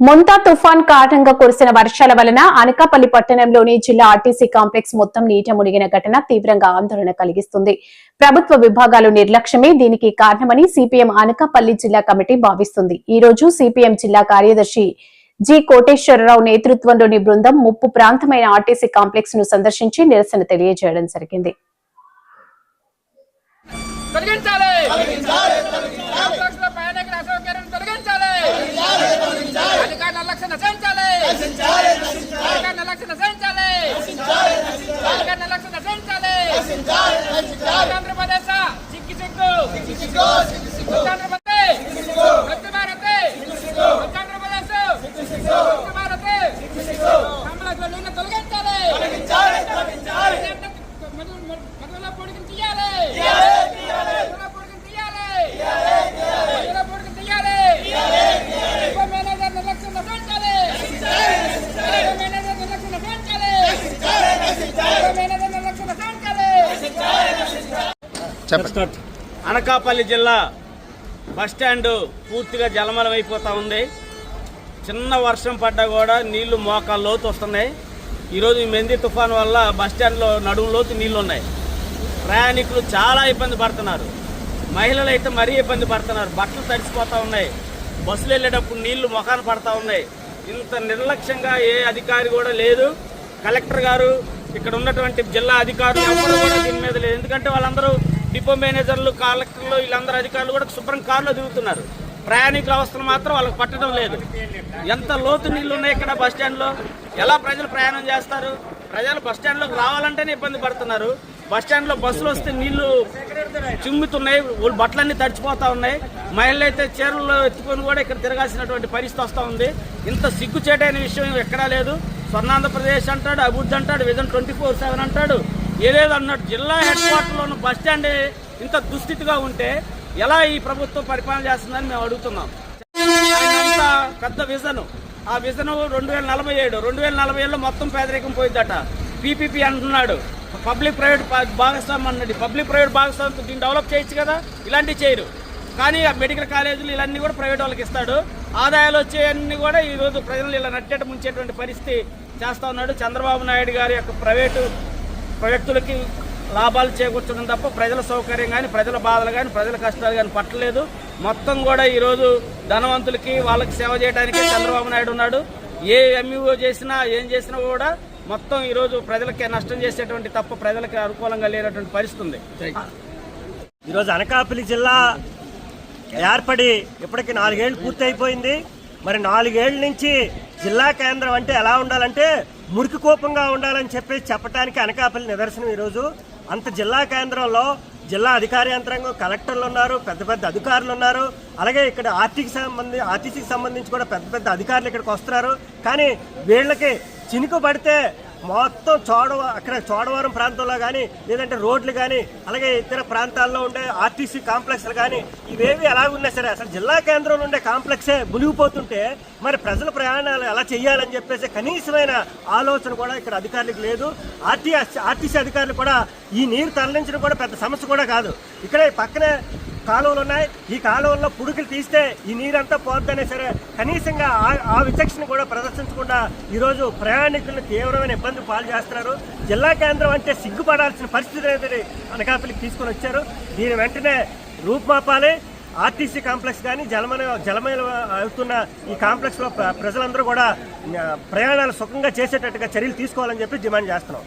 మొంతా తుఫాన్ కారణంగా కురిసిన వర్షాల వలన అనకాపల్లి పట్టణంలోని జిల్లా ఆర్టీసీ కాంప్లెక్స్ మొత్తం నీట మునిగిన ఘటన తీవ్రంగా ఆందోళన కలిగిస్తుంది. ప్రభుత్వ విభాగాలు నిర్లక్ష్యమే దీనికి కారణమని సిపిఎం అనకాపల్లి జిల్లా కమిటీ భావిస్తుంది. ఈ రోజు సిపిఎం జిల్లా కార్యదర్శి జి కోటేశ్వరరావు నేతృత్వంలోని బృందం ముప్పు ప్రాంతమైన ఆర్టీసీ కాంప్లెక్స్ను సందర్శించి నిరసన తెలియజేయడం జరిగింది. తొలగించాలి! కాంప్లెక్స్లో తొలగించాలి అనకాపల్లి జిల్లా బస్ స్టాండ్ పూర్తిగా జలమలం ఉంది. చిన్న వర్షం పడ్డా కూడా నీళ్ళు మోకాలు లోతు వస్తున్నాయి. ఈరోజు ఈ మెంది తుఫాన్ వల్ల బస్ స్టాండ్లో నడుము లోతు నీళ్ళు ఉన్నాయి ప్రయాణికులు చాలా ఇబ్బంది పడుతున్నారు. మహిళలు అయితే మరీ ఇబ్బంది పడుతున్నారు. బట్టలు తడిసిపోతూ ఉన్నాయి. బస్సులు వెళ్ళేటప్పుడు నీళ్ళు మొఖాన పడతా ఉన్నాయి. ఇంత నిర్లక్ష్యంగా ఏ అధికారి కూడా లేదు. కలెక్టర్ గారు ఇక్కడ ఉన్నటువంటి జిల్లా అధికారులు ఎవరు కూడా దీని మీద లేదు. ఎందుకంటే వాళ్ళందరూ డిపో మేనేజర్లు కలెక్టర్లు వీళ్ళందరూ అధికారులు కూడా శుభ్రం కారులో దిగుతున్నారు. ప్రయాణికుల అవస్థలు మాత్రం వాళ్ళకి పట్టడం లేదు. ఎంత లోతు నీళ్ళు ఉన్నాయి ఇక్కడ బస్ ఎలా ప్రజలు ప్రయాణం చేస్తారు? ప్రజలు బస్ రావాలంటేనే ఇబ్బంది పడుతున్నారు. బస్ బస్సులు వస్తే నీళ్ళు చిమ్ముతున్నాయి వాళ్ళు బట్టలన్నీ తడిచిపోతా ఉన్నాయి. మహిళలు అయితే చీరలు ఎత్తుకొని కూడా ఇక్కడ తిరగాల్సినటువంటి పరిస్థితి వస్తూ ఉంది. ఇంత సిగ్గుచేటైన విషయం ఎక్కడా లేదు. స్వర్ణాంధ్రప్రదేశ్ అంటాడు అభివృద్ధి అంటాడు విజన్ ట్వంటీ ఫోర్ సెవెన్ అంటాడు. ఏదేదో అన్నాడు జిల్లా హెడ్ క్వార్టర్లోని బస్ స్టాండ్ ఇంత దుస్థితిగా ఉంటే ఎలా ఈ ప్రభుత్వం పరిపాలన చేస్తుందని మేము అడుగుతున్నాం. పెద్ద విజన్. ఆ విజన్ రెండు వేల నలభై ఏడు రెండు వేల నలభై ఏడులో మొత్తం పేదరికం పోయిద్దట. పీపీపీ అంటున్నాడు. పబ్లిక్ ప్రైవేట్ భాగస్వామ్యం అన్నది పబ్లిక్ ప్రైవేట్ భాగస్వామ్యం దీన్ని డెవలప్ చేయొచ్చు కదా? ఇలాంటివి చేయరు. కానీ ఆ మెడికల్ కాలేజీలు ఇవన్నీ కూడా ప్రైవేట్ వాళ్ళకి ఇస్తాడు. ఆదాయాలు వచ్చేవన్నీ కూడా ఈరోజు ప్రజలు ఇలా నట్టేట ముంచేటువంటి పరిస్థితి చేస్తా ఉన్నాడు. చంద్రబాబు నాయుడు గారి యొక్క ప్రైవేటు వ్యక్తులకి లాభాలు చేకూర్చడం తప్ప ప్రజల సౌకర్యం కానీ ప్రజల బాధలు కానీ ప్రజల కష్టాలు కానీ పట్టలేదు. మొత్తం కూడా ఈరోజు ధనవంతులకి వాళ్ళకి సేవ చేయడానికి చంద్రబాబు నాయుడు ఉన్నాడు. ఏ ఎంఈఓ చేసినా ఏం చేసినా కూడా మొత్తం ఈరోజు ప్రజలకి నష్టం చేసేటువంటి తప్ప ప్రజలకి అనుకూలంగా లేనటువంటి పరిస్థితి ఉంది. ఈరోజు అనకాపల్లి జిల్లా ఏర్పడి ఇప్పటికి నాలుగేళ్ళు పూర్తి అయిపోయింది మరి నాలుగేళ్ళ నుంచి జిల్లా కేంద్రం అంటే ఎలా ఉండాలంటే మురికి కోపంగా ఉండాలని చెప్పేసి చెప్పడానికి అనకాపల్లి నిదర్శనం ఈరోజు. అంత జిల్లా కేంద్రంలో జిల్లా అధికార యంత్రాంగం కలెక్టర్లు ఉన్నారు పెద్ద పెద్ద అధికారులు ఉన్నారు. అలాగే ఇక్కడ ఆర్టీకి సంబంధి ఆర్టీసీకి సంబంధించి కూడా పెద్ద పెద్ద అధికారులు ఇక్కడికి వస్తున్నారు. కానీ వీళ్ళకి చినుకు పడితే మొత్తం చోడవ అక్కడ చోడవరం ప్రాంతంలో కానీ లేదంటే రోడ్లు కానీ అలాగే ఇతర ప్రాంతాల్లో ఉండే ఆర్టీసీ కాంప్లెక్స్లు కానీ ఇవేవి ఎలా ఉన్నా సరే అసలు జిల్లా కేంద్రంలో ఉండే కాంప్లెక్సే మునిగిపోతుంటే మరి ప్రజల ప్రయాణాలు ఎలా చేయాలని చెప్పేసి కనీసమైన ఆలోచన కూడా ఇక్కడ అధికారులకు లేదు. ఆర్టీ ఆర్టీసీ అధికారులు కూడా ఈ నీరు తరలించడం కూడా పెద్ద సమస్య కూడా కాదు. ఇక్కడ పక్కనే కాలువలు ఉన్నాయి ఈ కాలువల్లో పుడుకులు తీస్తే ఈ నీరంతా పోద్దనే సరే. కనీసంగా ఆ- ఆ విచక్షణ కూడా ప్రదర్శించకుండా ఈరోజు ప్రయాణికులను తీవ్రమైన ఇబ్బంది పాలు చేస్తున్నారు. జిల్లా కేంద్రం అంటే సిగ్గుపడాల్సిన పరిస్థితి అనేది అనకాపల్లికి తీసుకొని వచ్చారు. దీని వెంటనే రూపుమాపాలి. ఆర్టీసీ కాంప్లెక్స్ కానీ జలమైన జలమైన అవుతున్న ఈ కాంప్లెక్స్లో ప్ర- ప్రజలందరూ కూడా ప్రయాణాలు సుఖంగా చేసేటట్టుగా చర్యలు తీసుకోవాలని చెప్పి డిమాండ్ చేస్తున్నాం.